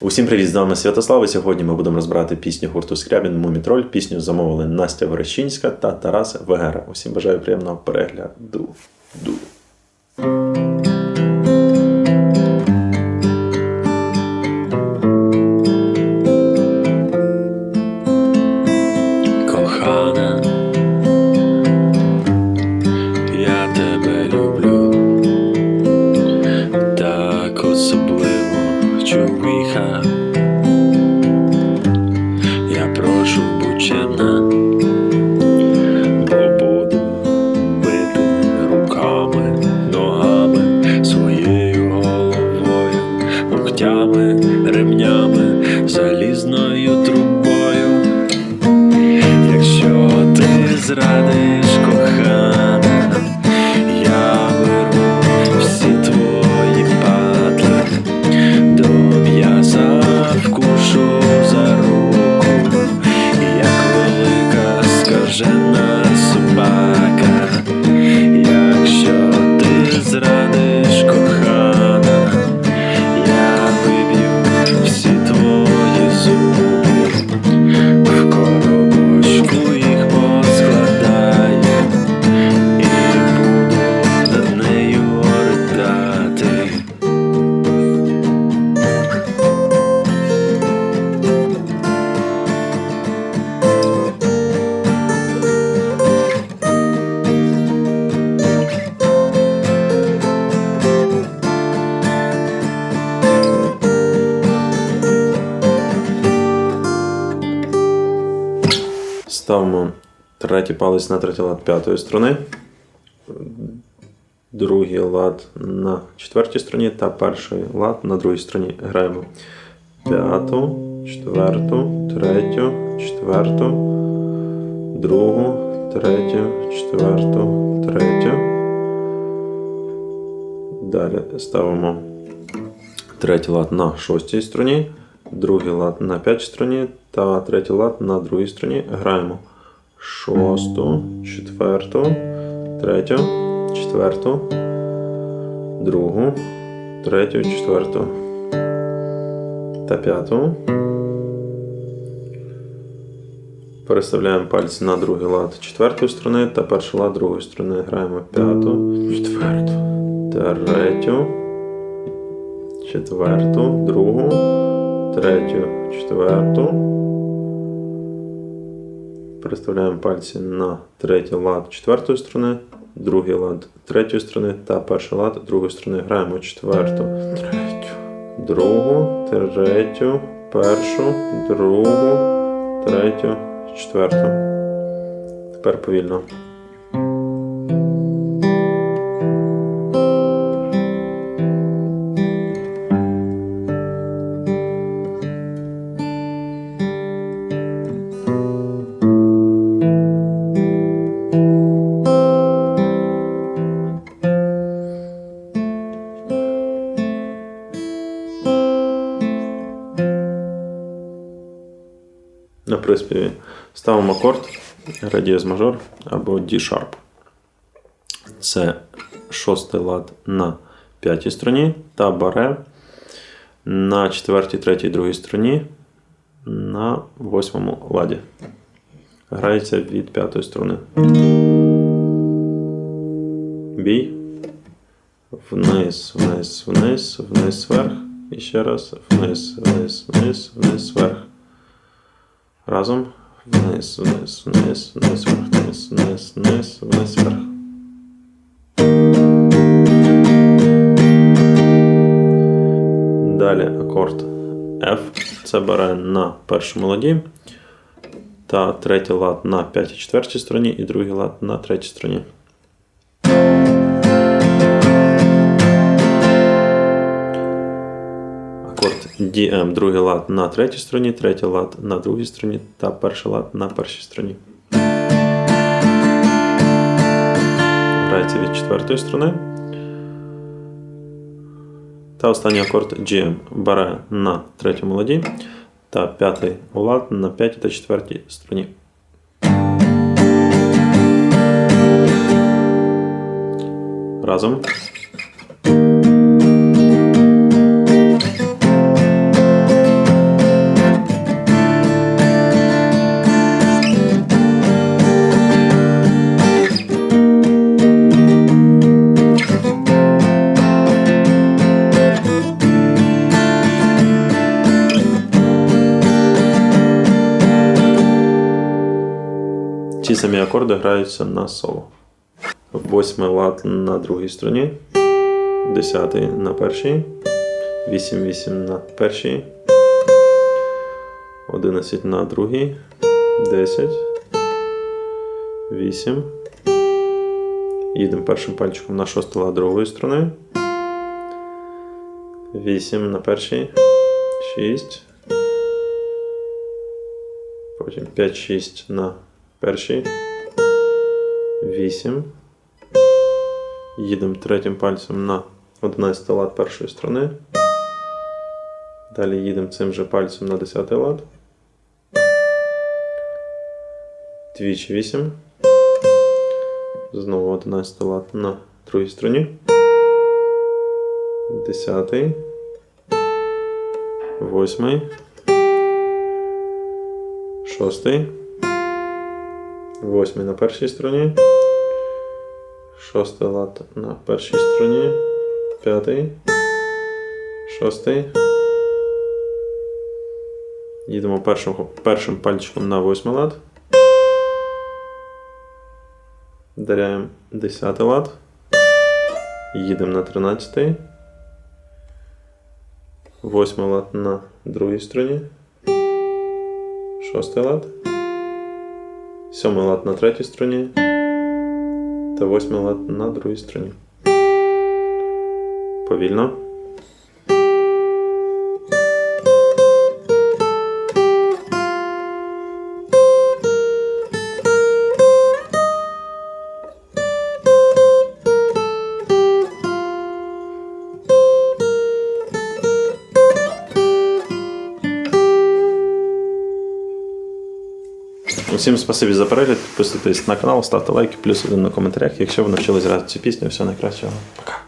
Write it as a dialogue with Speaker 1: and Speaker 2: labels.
Speaker 1: Усім привіт, з вами Святослав. І сьогодні ми будемо розбирати пісню гурту Скрябін Мумітроль. Пісню замовили Настя Ворощинська та Тарас Вегера. Усім бажаю приємного перегляду. Ду. Ставимо третій палець на третій лад п'ятої струни, другий лад на четвертій струні та перший лад на другій струні. Граємо п'яту, четверту, третю, четверту, другу, третю, четверту, третю. Далі ставимо третій лад на шостій струні, другий лад на п'ятій струні та третій лад на другій струні. Граємо шосту, четверту, третю, четверту, другу, третю, четверту та п'яту. Переставляємо пальці на другий лад четвертої струни та перший лад другої струни. Граємо п'яту, четверту, третю, четверту, другу, третю, четверту. Переставляємо пальці на третій лад четвертої струни, другий лад третьої струни та перший лад другої струни. Граємо четверту, третю, другу, третю, першу, другу, третю, четверту. Тепер повільно. На приспіві ставимо акорд ре дієз мажор або D-sharp. Це шостий лад на п'ятій струні та баре на четвертій, третій, другій струні на восьмому ладі. Грається від п'ятої струни. Бій. Вниз, вниз, вниз, вниз, вверх. І ще раз. Вниз, вниз, вниз, вниз, вверх. Разом. Вниз, вниз, вниз, вниз, вверх, вниз, вниз, вниз, вниз, вверх. Далі акорд F. Це бере на першому ладі. Та третій лад на п'ятій четвертій стороні і другий лад на третій стороні. DM, другий лад на третій стороні, третій лад на другій стороні та перший лад на першій стороні. Грається від четвертої сторони. Та останній акорд GM бере на третьому ладі та п'ятий лад на п'ятій та четвертій струні. Разом. Самі акорди граються на соло. Восьмий лад на другій струні, десятий на першій, 8-8 на першій, 11 на другій, 10, 8. Їдемо першим пальчиком на шостий лад другої струни. 8 на першій, 6. Потім 5-6 на першій. 8. Їдемо третім пальцем на 11 лад першої струни. Далі їдемо цим же пальцем на 10 лад. Двічі 8. Знову 11 лад на другій струні. 10. 8. 6. 8 на першій струні. Шостий лад на першій струні. П'ятий. Шостий. Їдемо першим, першим пальчиком на восьмий лад. Даряємо десятий лад. Їдемо на тринадцятий. Восьмий лад на другій струні. Шостий лад. Сьомий лад на третій струні. Та восьмий лад на другій струні. Повільно. Усім спасибі за перегляд. Підписуйтесь на канал, ставте лайки, плюс один на коментарях. Якщо ви навчились грати цю пісню, все найкращого. Пока.